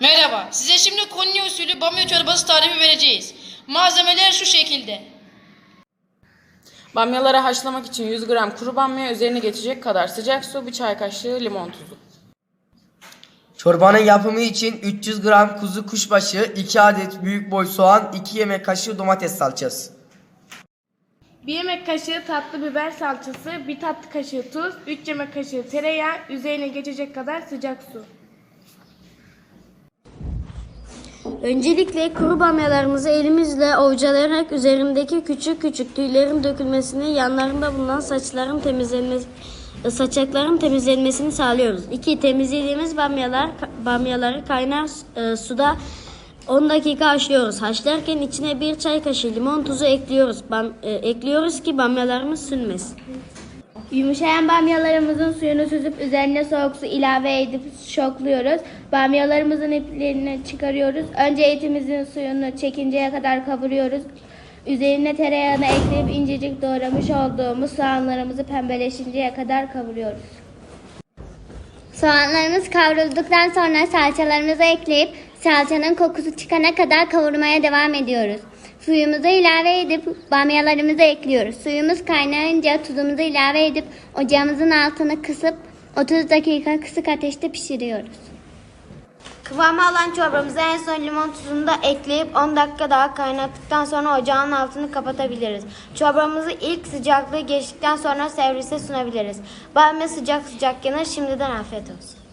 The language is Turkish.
Merhaba, size şimdi Konya usulü bamya çorbası tarifi vereceğiz. Malzemeler şu şekilde. Bamyaları haşlamak için 100 gram kuru bamya, üzerine geçecek kadar sıcak su, bir çay kaşığı limon tuzu. Çorbanın yapımı için 300 gram kuzu kuşbaşı, 2 adet büyük boy soğan, 2 yemek kaşığı domates salçası. 1 yemek kaşığı tatlı biber salçası, 1 tatlı kaşığı tuz, 3 yemek kaşığı tereyağı, üzerine geçecek kadar sıcak su. Öncelikle kuru bamyalarımızı elimizle ovcalayarak üzerindeki küçük küçük tüylerin dökülmesini, yanlarında bulunan saçların temizlenmesi, saçakların temizlenmesini sağlıyoruz. 2. Temizlediğimiz bamyalar, bamyaları kaynar e, suda 10 dakika haşlıyoruz. Haşlarken içine bir çay kaşığı limon tuzu ekliyoruz. Bam, e, ekliyoruz ki bamyalarımız sünmesin. Yumuşayan bamyalarımızın suyunu süzüp üzerine soğuk su ilave edip şokluyoruz. Bamyalarımızın iplerini çıkarıyoruz. Önce etimizin suyunu çekinceye kadar kavuruyoruz. Üzerine tereyağını ekleyip incecik doğramış olduğumuz soğanlarımızı pembeleşinceye kadar kavuruyoruz. Soğanlarımız kavrulduktan sonra salçalarımızı ekleyip salçanın kokusu çıkana kadar kavurmaya devam ediyoruz. Suyumuzu ilave edip bamyalarımızı ekliyoruz. Suyumuz kaynayınca tuzumuzu ilave edip ocağımızın altını kısıp 30 dakika kısık ateşte pişiriyoruz. Kıvamı alan çorbamıza en son limon tuzunu da ekleyip 10 dakika daha kaynattıktan sonra ocağın altını kapatabiliriz. Çorbamızı ilk sıcaklığı geçtikten sonra servise sunabiliriz. Bamya sıcak sıcak yanır. Şimdiden afiyet olsun.